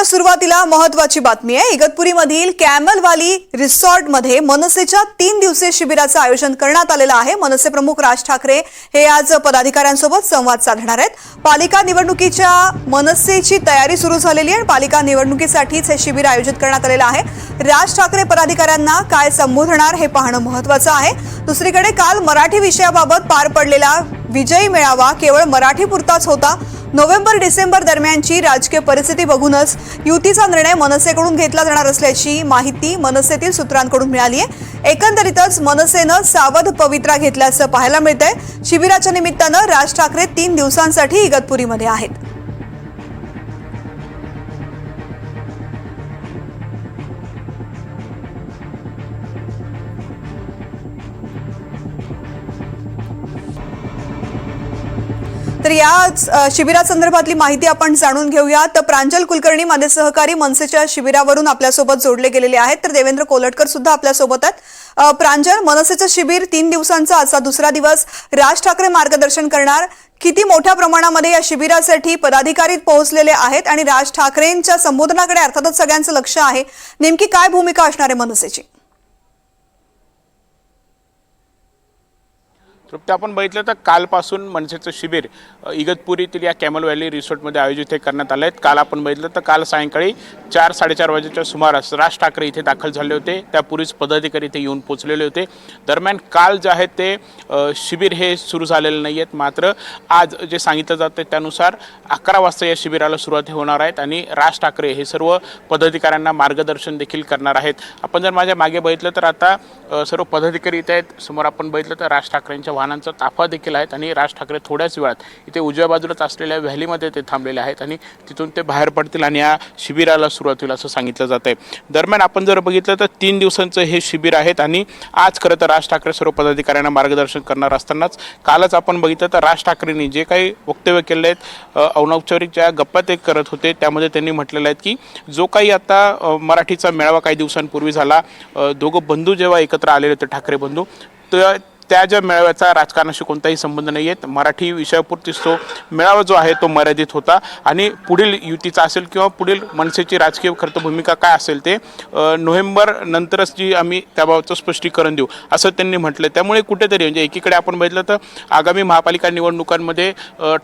सुरुवातीला महत्वाची बातमी आहे. इगतपुरीमधील कॅमलवाली रिसॉर्टमध्ये मनसेच्या तीन दिवसीय शिबिराचं आयोजन करण्यात आलेलं आहे. मनसे प्रमुख राज ठाकरे हे आज पदाधिकाऱ्यांसोबत संवाद साधणार आहेत. पालिका निवडणुकीच्या मनसेची तयारी सुरू झालेली आहे पालिका निवडणुकीसाठीच हे शिबिर आयोजित करण्यात आलेलं आहे. राज ठाकरे पदाधिकाऱ्यांना काय संबोधणार हे पाहणं महत्वाचं आहे. दुसरीकडे काल मराठी विषयाबाबत पार पडलेला विजयी मेळावा केवळ मराठीपुरताच होता. नोव्हेंबर डिसेंबर दरम्यानची राजकीय परिस्थिती बघूनच युतीचा निर्णय मनसेकडून घेतला जाणार असल्याची माहिती मनसेतील सूत्रांकडून मिळाली आहे. एकंदरीतच मनसेनं सावध पवित्रा घेतल्याचं पाहायला मिळतंय. शिबिराच्या निमित्तानं राज ठाकरे तीन दिवसांसाठी इगतपुरीमध्ये आहेत. तर या शिबिरासंदर्भातली माहिती आपण जाणून घेऊया तर प्रांजल कुलकर्णी माझे सहकारी मनसेच्या शिबिरावरून आपल्यासोबत जोडले गेलेले आहेत. तर देवेंद्र कोलटकर सुद्धा आपल्यासोबत आहेत. प्रांजल मनसेचं शिबिर तीन दिवसांचा असा दुसरा दिवस. राज ठाकरे मार्गदर्शन करणार. किती मोठ्या प्रमाणामध्ये या शिबिरासाठी पदाधिकारी पोहोचलेले आहेत आणि राज ठाकरेंच्या संबोधनाकडे अर्थातच सगळ्यांचं लक्ष आहे. नेमकी काय भूमिका असणार आहे मनसेची? तृप्ती आपण बघितलं तर कालपासून मनसेचं शिबिर इगतपुरीतील या कॅमल व्हॅली रिसॉर्टमध्ये आयोजित हे करण्यात आलं आहे काल आपण बघितलं तर काल सायंकाळी चार साडेचार वाजेच्या सुमारास राज ठाकरे इथे दाखल झाले होते. त्यापूर्वीच पदाधिकारी इथे येऊन पोचलेले होते. दरम्यान काल जे आहे ते शिबिर हे सुरू झालेलं नाही आहेत. मात्र आज जे सांगितलं जातं त्यानुसार अकरा वाजता या शिबिराला सुरुवात होणार आहेत आणि राज ठाकरे हे सर्व पदाधिकाऱ्यांना मार्गदर्शन देखील करणार आहेत. आपण जर माझ्या मागे बघितलं तर आता सर्व पदाधिकारी इथे आहेत. समोर आपण बघितलं तर राज ठाकरेंच्या वाहनांचा ताफा देखील आहेत आणि राज ठाकरे थोड्याच वेळात इथे उजव्या बाजूलाच असलेल्या व्हॅलीमध्ये ते थांबलेले आहेत आणि तिथून ते बाहेर पडतील आणि या शिबिराला सुरुवात होईल असं सांगितलं जात आहे. दरम्यान आपण जर बघितलं तर तीन दिवसांचं हे शिबिर आहेत आणि आज खरं तर राज ठाकरे सर्व पदाधिकाऱ्यांना मार्गदर्शन करणार असतानाच कालच आपण बघितलं तर राज ठाकरेंनी जे काही वक्तव्य केले आहेत अनौपचारिक ज्या गप्पा ते करत होते त्यामध्ये त्यांनी म्हटलेलं आहे की जो काही आता मराठीचा मेळावा काही दिवसांपूर्वी झाला दोघं बंधू जेव्हा एकत्र आलेले होते ठाकरे बंधू तर त्या ज्या मेळाव्याचा राजकारणाशी कोणताही संबंध नाही आहेत मराठी विषयापुरतीच तो मेळावा जो आहे तो मर्यादित होता. आणि पुढील युतीचा असेल किंवा पुढील मनसेची राजकीय खर्च भूमिका काय असेल ते नोव्हेंबर नंतरच जी आम्ही त्याबाबतचं स्पष्टीकरण देऊ असं त्यांनी म्हटलं त्यामुळे कुठेतरी म्हणजे एकीकडे आपण बघितलं तर आगामी महापालिका निवडणुकांमध्ये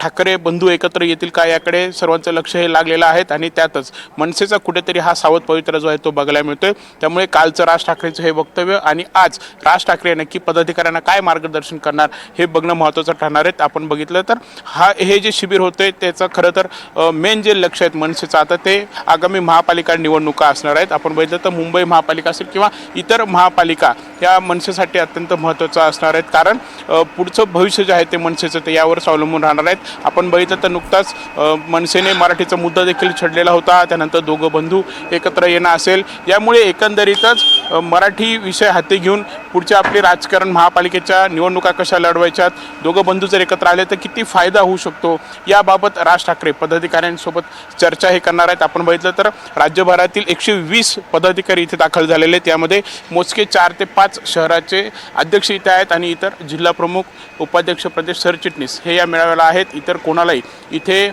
ठाकरे बंधू एकत्र येतील का याकडे सर्वांचं लक्ष हे लागलेलं आहेत आणि त्यातच मनसेचा कुठेतरी हा सावध पवित्रा जो आहे तो बघायला मिळतोय. त्यामुळे कालचं राज ठाकरेंचं हे वक्तव्य आणि आज राज ठाकरे नक्की पदाधिकाऱ्यांना काय मार्गदर्शन करणार हे बघणं महत्त्वाचं ठरणार आहे. आपण बघितलं तर हा हे जे शिबिर होते त्याचं खरं तर मेन जे लक्ष आहेत मनसेचं आता ते आगामी महापालिका निवडणुका असणार आहेत. आपण बघितलं तर मुंबई महापालिका असेल किंवा इतर महापालिका या मनसेसाठी अत्यंत महत्त्वाचं असणार आहेत. कारण पुढचं भविष्य जे आहे ते मनसेचं ते यावरच अवलंबून राहणार आहेत. आपण बघितलं तर नुकताच मनसेने मराठीचा मुद्दा देखील छडलेला होता. त्यानंतर दोघं बंधू एकत्र येणं असेल. यामुळे एकंदरीतच मराठी विषय हाती घेऊन पुढचे आपले राजकारण महापालिकेच्या निवडणुका कशा लढवायच्यात दोघं बंधू जर एकत्र आले तर किती फायदा होऊ शकतो? याबाबत राज ठाकरे पदाधिकाऱ्यांसोबत चर्चा हे करणार आहेत. आपण बघितलं तर राज्यभरातील एकशे वीस पदाधिकारी इथे दाखल झालेले आहेत. यामध्ये मोजके चार ते पाच शहराचे अध्यक्ष इथे आहेत आणि इतर जिल्हा प्रमुख उपाध्यक्ष प्रदेश सरचिटणीस हे या मेळाव्याला आहेत. इतर कोणालाही इथे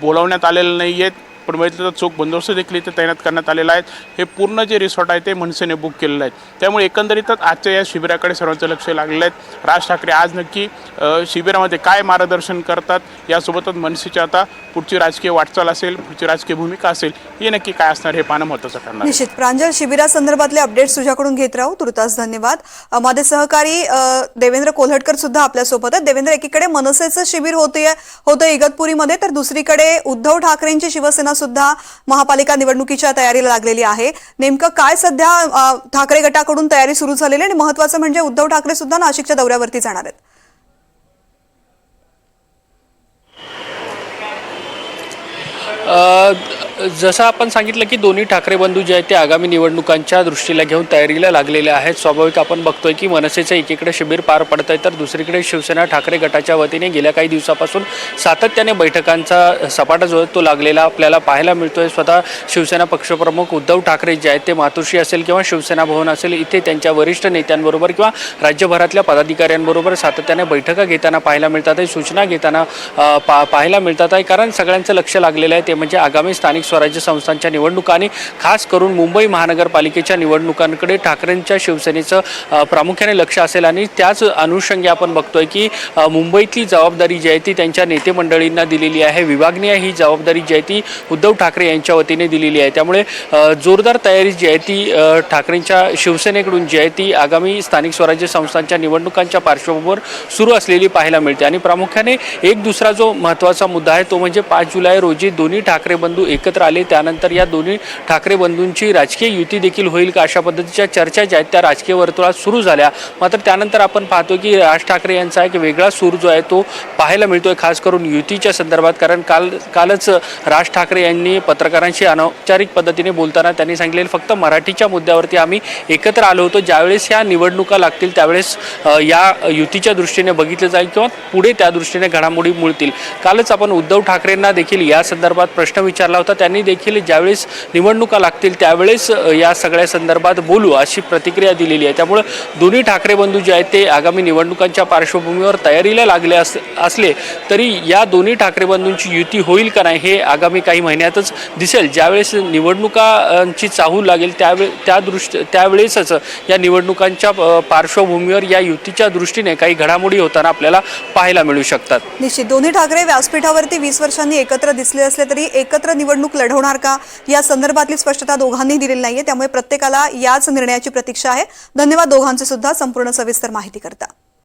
बोलावण्यात आलेलं नाही आहेत पण बघितलं तर चोख बंदोबस्त देखील इथे तैनात करण्यात आलेला आहे. हे पूर्ण जे रिसॉर्ट आहे ते मनसेने बुक केलेलं आहे. त्यामुळे एकंदरीतच आजच्या या शिबिराकडे सर्वांचं लक्ष लागलेलं आहे. राज ठाकरे आज नक्की शिबिरामध्ये काय मार्गदर्शन करतात यासोबतच मनसेची आता पुढची राजकीय वाटचाल असेल पुढची राजकीय भूमिका असेल हे नक्की काय असणार हे पाहणं महत्त्वाचं ठरणार निश्चित. प्रांजल शिबिरासंदर्भातले अपडेट्स तुझ्याकडून घेत राहू तुर्तास धन्यवाद. माझे सहकारी देवेंद्र कोल्हटकर सुद्धा आपल्यासोबत आहेत. देवेंद्र एकीकडे मनसेचं शिबिर होते होतं इगतपुरीमध्ये तर दुसरीकडे उद्धव ठाकरेंची शिवसेना सुद्धा महापालिका निवडणुकीच्या तयारीला लागलेली आहे. नेमकं काय सध्या ठाकरे गटाकडून तयारी सुरू झालेली आहे आणि महत्वाचं म्हणजे उद्धव ठाकरे सुद्धा नाशिकच्या दौऱ्यावरती जाणार आहेत. जसं आपण सांगितलं की दोन्ही ठाकरे बंधू जे आहेत ते आगामी निवडणुकांच्या दृष्टीला घेऊन तयारीला लागलेले आहेत. स्वाभाविक आपण बघतोय की मनसेचं एकीकडे शिबिर पार पडत आहे तर दुसरीकडे शिवसेना ठाकरे गटाच्या वतीने गेल्या काही दिवसापासून सातत्याने बैठकांचा सपाटा जो आहे तो लागलेला आपल्याला पाहायला मिळतोय. स्वतः शिवसेना पक्षप्रमुख उद्धव ठाकरे जे आहेत ते मातोश्री असेल किंवा शिवसेना भवन असेल इथे त्यांच्या वरिष्ठ नेत्यांबरोबर किंवा राज्यभरातल्या पदाधिकाऱ्यांबरोबर सातत्याने बैठका घेताना पाहायला मिळतात आहे सूचना घेताना पा पाहायला मिळतात आहे. कारण सगळ्यांचं लक्ष लागलेलं आहे ते म्हणजे म्हणजे आगामी स्थानिक स्वराज्य संस्थांच्या निवडणुकांनी खास करून मुंबई महानगरपालिकेच्या निवडणुकांकडे ठाकरेंच्या शिवसेनेचं प्रामुख्याने लक्ष असेल आणि त्याच अनुषंगी आपण बघतोय की मुंबईतली जबाबदारी जी आहे ती त्यांच्या नेते मंडळींना दिलेली आहे. विभागनीय ही जबाबदारी जी आहे ती उद्धव ठाकरे यांच्या वतीने दिलेली आहे. त्यामुळे जोरदार तयारी जी आहे ती ठाकरेंच्या शिवसेनेकडून जी आहे ती आगामी स्थानिक स्वराज्य संस्थांच्या निवडणुकांच्या पार्श्वभूमीवर सुरू असलेली पाहायला मिळते. आणि प्रामुख्याने एक दुसरा जो महत्त्वाचा मुद्दा आहे तो म्हणजे पाच जुलै रोजी दोन्ही ठाकरे बंधू एकत्र आले त्यानंतर या दोन्ही ठाकरे बंधूंची राजकीय युती देखील होईल का अशा पद्धतीच्या चर्चा ज्या आहेत त्या राजकीय वर्तुळात सुरू झाल्या. मात्र त्यानंतर आपण पाहतो की राज ठाकरे यांचा एक वेगळा सूर जो आहे तो पाहायला मिळतोय खास करून युतीच्या संदर्भात. कारण काल कालच राज ठाकरे यांनी पत्रकारांशी अनौपचारिक पद्धतीने बोलताना त्यांनी सांगितलेलं फक्त मराठीच्या मुद्द्यावरती आम्ही एकत्र आलो होतो. ज्यावेळेस ह्या निवडणुका लागतील त्यावेळेस या युतीच्या दृष्टीने बघितलं जाईल किंवा पुढे त्या दृष्टीने घडामोडी मिळतील. कालच आपण उद्धव ठाकरेंना देखील या संदर्भात प्रश्न विचारला होता. त्यांनी देखील ज्यावेळेस निवडणुका लागतील त्यावेळेस या सगळ्या संदर्भात बोलू अशी प्रतिक्रिया दिलेली आहे. त्यामुळे दोन्ही ठाकरे बंधू जे आहेत ते आगामी निवडणुकांच्या पार्श्वभूमीवर तयारीला लागले अस असले तरी या दोन्ही ठाकरे बंधूंची युती होईल का नाही हे आगामी काही महिन्यातच दिसेल. ज्यावेळेस निवडणुकांची चाहूल लागेल त्यावेळे त्या दृष्ट त्यावेळेसच या निवडणुकांच्या पार्श्वभूमीवर या युतीच्या दृष्टीने काही घडामोडी होताना आपल्याला पाहायला मिळू शकतात. निश्चित. दोन्ही ठाकरे व्यासपीठावरती वीस वर्षांनी एकत्र दिसले असले तरी एकत्र निवडणूक लढवणार का? या संदर्भातली स्पष्टता दोघांनी दिलेली नाहीये. त्यामुळे प्रत्येकाला याच निर्णयाची प्रतीक्षा आहे. धन्यवाद दोघांचे सुद्धा संपूर्ण सविस्तर माहिती करता.